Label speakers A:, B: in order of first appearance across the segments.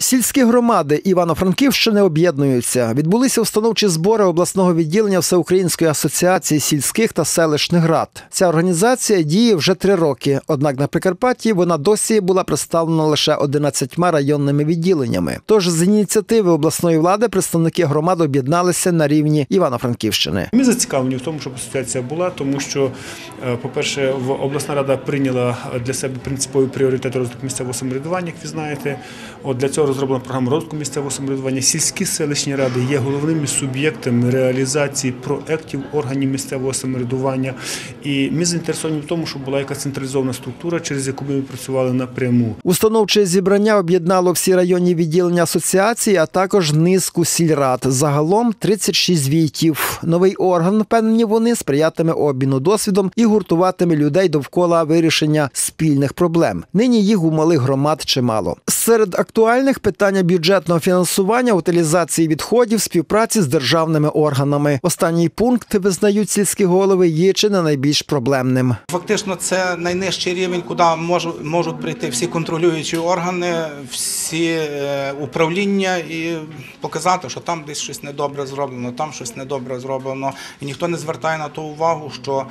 A: Сільські громади Івано-Франківщини об'єднуються. Відбулися установчі збори обласного відділення Всеукраїнської асоціації сільських та селищних рад. Ця організація діє вже три роки. Однак на Прикарпатті вона досі була представлена лише 11 районними відділеннями. Тож з ініціативи обласної влади представники громад об'єдналися на рівні Івано-Франківщини.
B: Ми зацікавлені в тому, щоб асоціація була, тому що, е, по-перше, обласна рада прийняла для себе принципові пріоритети розвитку місцевого самоврядування, як ви знаєте. От для цього розроблена програма розвитку місцевого самоврядування. Сільські селищні ради є головними суб'єктами реалізації проєктів органів місцевого самоврядування. І ми заінтересовані в тому, щоб була якась централізована структура, через яку ми працювали напряму.
A: Установче зібрання об'єднало всі районні відділення асоціації, а також низку сільрад. Загалом 36 звітів. Новий орган, впевнені вони, сприятиме обміну досвідом і гуртуватиме людей довкола вирішення спільних проблем. Нині їх у малих громад чимало. Серед актуальних питання бюджетного фінансування, утилізації відходів, співпраці з державними органами. Останній пункт визнають сільські голови є чи не найбільш проблемним.
C: Фактично, це найнижчий рівень, куди можуть, можуть прийти всі контролюючі органи, всі е, управління і показати, що там десь щось недобре зроблено, там щось недобре зроблено. І ніхто не звертає на то увагу, що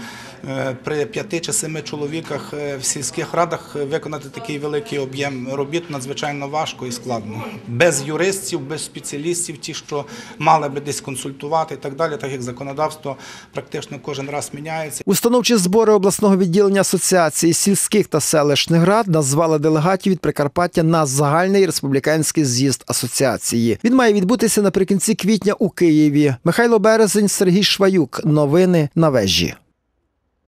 C: е, при п'яти чи семи чоловіках е, в сільських радах виконати такий великий об'єм робіт надзвичайно важко і складно. Без юристів, без спеціалістів, ті, що мали би десь консультувати і так далі, так як законодавство практично кожен раз міняється.
A: Установчі збори обласного відділення асоціації сільських та селищних рад назвали делегатів від Прикарпаття на загальний республіканський з'їзд асоціації. Він має відбутися наприкінці квітня у Києві. Михайло Березень, Сергій Шваюк. Новини на вежі.